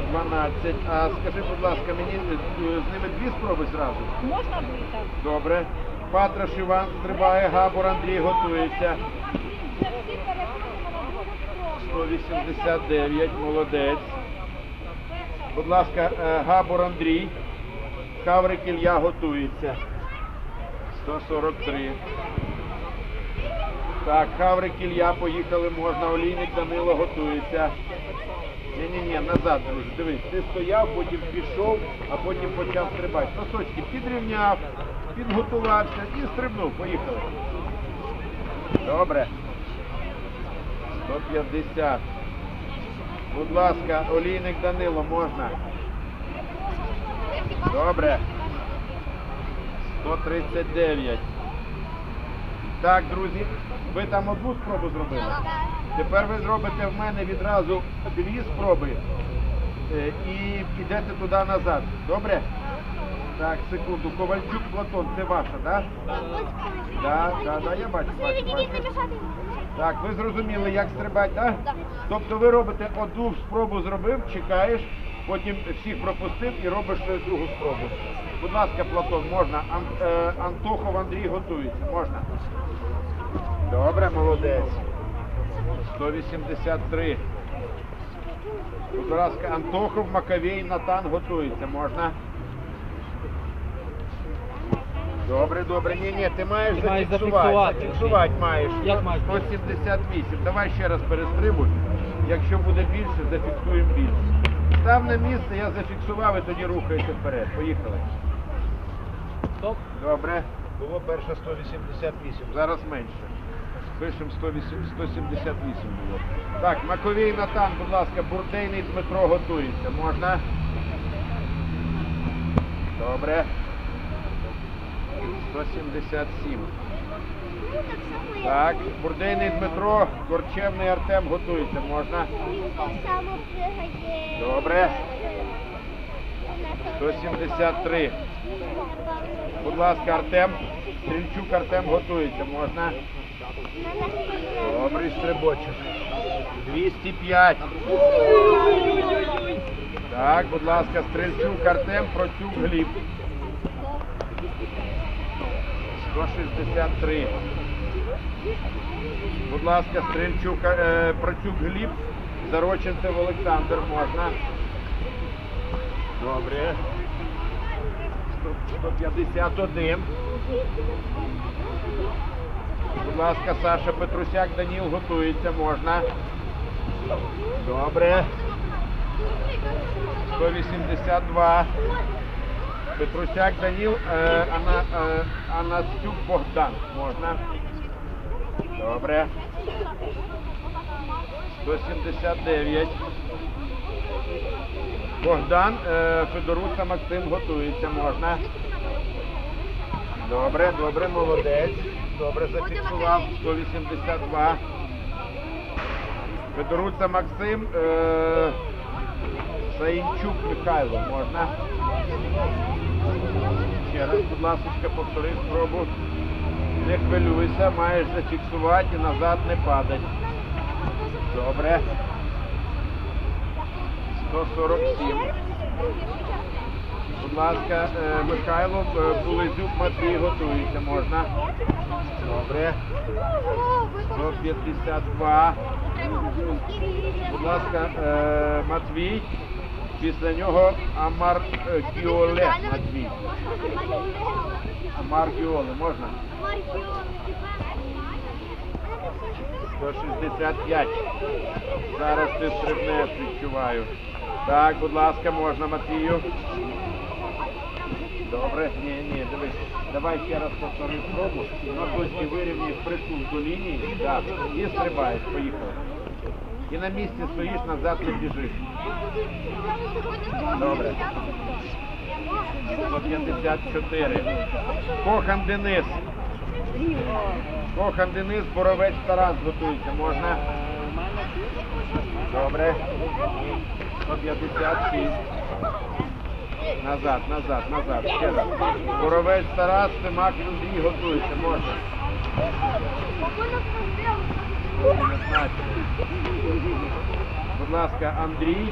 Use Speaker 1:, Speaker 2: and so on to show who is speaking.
Speaker 1: 112. А скажи, будь ласка, мені е, з ними дві спроби зразу?
Speaker 2: Можна буде так?
Speaker 1: Добре. Патраш Іван стрибає, Габор Андрій готується. 189, молодець. Будь ласка, е, Габор Андрій. Хаврик Ілля готується. 143. Так, Хаврик Ілля, поїхали, можна. Олійник Данило готується. Ні-ні-ні, назад, друже, дивись, ти стояв, потім пішов, а потім почав стрибати. Носочки підрівняв, підготувався і стрибнув. Поїхали. Добре. 150. Будь ласка, олійник Данило, можна. Добре. 139. Так, друзі, ви там одну спробу зробили. Тепер ви зробите в мене відразу дві спроби е, і підете туди назад. Добре? Так, секунду. Ковальчук Платон, це ваша, так? Да? Да, да, я бачу, бачу, бачу. Так, ви зрозуміли, як стрибати, так?
Speaker 3: Да.
Speaker 1: Тобто ви робите одну спробу зробив, чекаєш, потім всіх пропустив і робиш другу спробу. Будь ласка, Платон, можна. Е, Антохов Андрій готується. Можна. Добре, молодець. 183. Будь ласка, Антохов, Маковей, Натан готується. Можна. Добре, добре. Ні, ні, ти маєш
Speaker 4: Ти маєш
Speaker 1: зафіксувати.
Speaker 4: зафіксувати.
Speaker 1: Зафіксувати маєш.
Speaker 4: Як маєш?
Speaker 1: 178. Давай ще раз перестрибуй. Якщо буде більше, зафіксуємо більше. Став на місце, я зафіксував і тоді рухайся вперед. Поїхали.
Speaker 4: Стоп.
Speaker 1: Добре. Було перше 188, зараз менше. Пишемо 108 178 було. Так, Маковій Натан, будь ласка, бурдейний Дмитро готується. Можна? Добре. 177. Так, бурдейний Дмитро, Корчевний Артем готується. Можна? Добре. 173. Будь ласка, Артем. Стрільчук Артем готується. Можна? Добрий стрибочок. 205. Так, будь ласка, Стрельчук Артем, Процюк Гліб. 163. Будь ласка, Стрельчук, е, Процюк Гліб, Зароченцев Олександр, можна? Добре. 151. Будь ласка, Саша Петрусяк, Даніл готується, можна. Добре. 182. Петрусяк Даніл, е, Ана, е, Анастюк Богдан. Можна. Добре. 179. Богдан, е, Федоруца Максим готується, можна. Добре, добре, молодець. Добре, зафіксував. 182. Федоруца Максим, е, Саїнчук Михайло, можна. Ще раз, будь ласка, повтори спробу. Не хвилюйся, маєш зафіксувати і назад не падать. Добре. 147. Будь ласка, е, Михайло, е, Булезюк, Матвій готується, можна. Добре. 152. Будь ласка, е, Матвій. Після нього Амар е, Гіоле Матвій. Амар Гіоле, можна? 165. Зараз ти стрибнеш, відчуваю. Так, будь ласка, можна, Матвію. Добре, ні, ні, дивись. Давай ще раз повтори спробу. Носочки вирівняй притул до лінії. Так, і стрибаєш, поїхали. І на місці стоїш, назад не біжиш. Добре. 154. Кохан Денис. Кохан Денис, Боровець Тарас готується. Можна? Добре. 156. Назад, назад, назад. Ще раз. Боровець Тарас, Тимак Андрій готується. Можна. Будь ласка, Андрій.